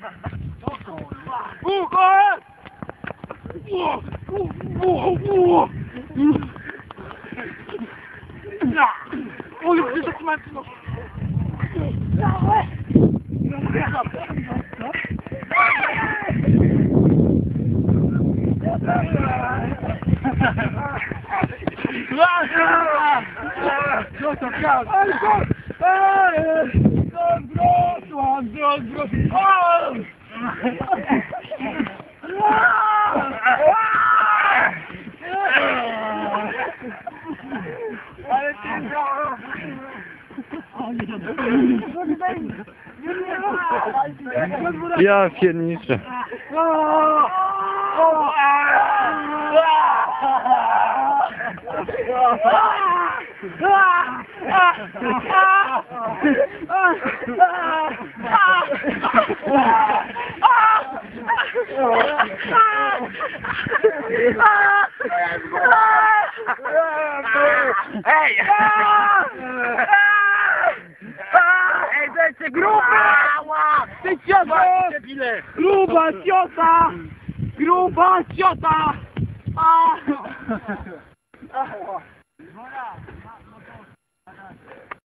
Go, go, go! Ja, vier Nische. Ah! Ej! Ej, jest gruba! Ty ciota! Gruba ciota! Gruba ciota! A! Yeah.